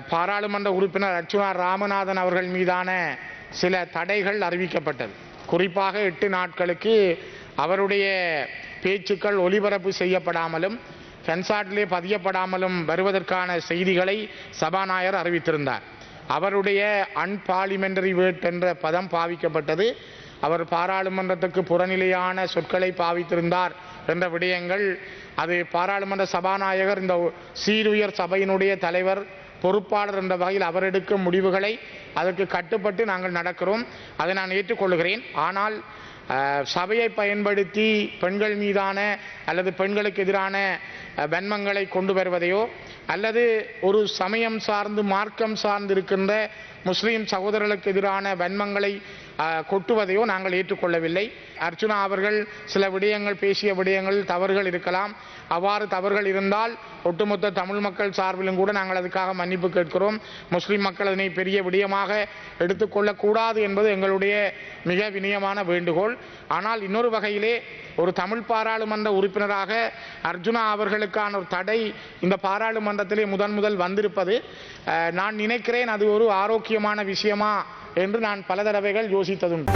பாராளுமன்ற உறுப்பினர் அர்ச்சுனா ராமநாதன் அவர்கள் மீதான சில தடைகள் அறிவிக்கப்பட்டது. குறிப்பாக எட்டு நாட்களுக்கு அவருடைய பேச்சுக்கள் ஒலிபரப்பு செய்யப்படாமலும் ஃபென்சாட்டிலே பதியப்படாமலும் வருவதற்கான செய்திகளை சபாநாயகர் அறிவித்திருந்தார். அவருடைய அன்பார்லிமெண்டரி வேர்ட் என்ற பதம் பாவிக்கப்பட்டது. அவர் பாராளுமன்றத்துக்கு புறநிலையான சொற்களை பாவித்திருந்தார் என்ற விடயங்கள் அது பாராளுமன்ற சபாநாயகர் இந்த சீருயர் சபையினுடைய தலைவர் பொறுப்பாளர் என்ற வகையில் அவர் எடுக்கும் முடிவுகளை அதற்கு கட்டுப்பட்டு நாங்கள் நடக்கிறோம். அதை நான் ஏற்றுக்கொள்கிறேன். ஆனால் சபையை பயன்படுத்தி பெண்கள் மீதான அல்லது பெண்களுக்கு எதிரான வன்மங்களை கொண்டு வருவதையோ அல்லது ஒரு சமயம் சார்ந்து மார்க்கம் சார்ந்து இருக்கின்ற முஸ்லீம் சகோதரர்களுக்கு எதிரான வன்மங்களை கொட்டுவதையோ நாங்கள் ஏற்றுக்கொள்ளவில்லை. அர்ச்சுனா அவர்கள் சில விடயங்கள் பேசிய விடயங்கள் தவறுகள் இருக்கலாம். அவ்வாறு தவறுகள் இருந்தால் ஒட்டுமொத்த தமிழ் மக்கள் சார்பிலும் கூட நாங்கள் அதுக்காக மன்னிப்பு கேட்கிறோம். முஸ்லீம் மக்கள் அதனை பெரிய விடயமாக எடுத்துக்கொள்ளக்கூடாது என்பது எங்களுடைய மிக வினயமான வேண்டுகோள். ஆனால் இன்னொரு வகையிலே ஒரு தமிழ் பாராளுமன்ற உறுப்பினராக அர்ஜுனா அவர்களுக்கான ஒரு தடை இந்த பாராளுமன்றத்திலே முதன் முதல் வந்திருப்பது. நான் நினைக்கிறேன் அது ஒரு ஆரோக்கியமான விஷயமா என்று நான் பல தடவைகள் யோசித்ததுண்டு.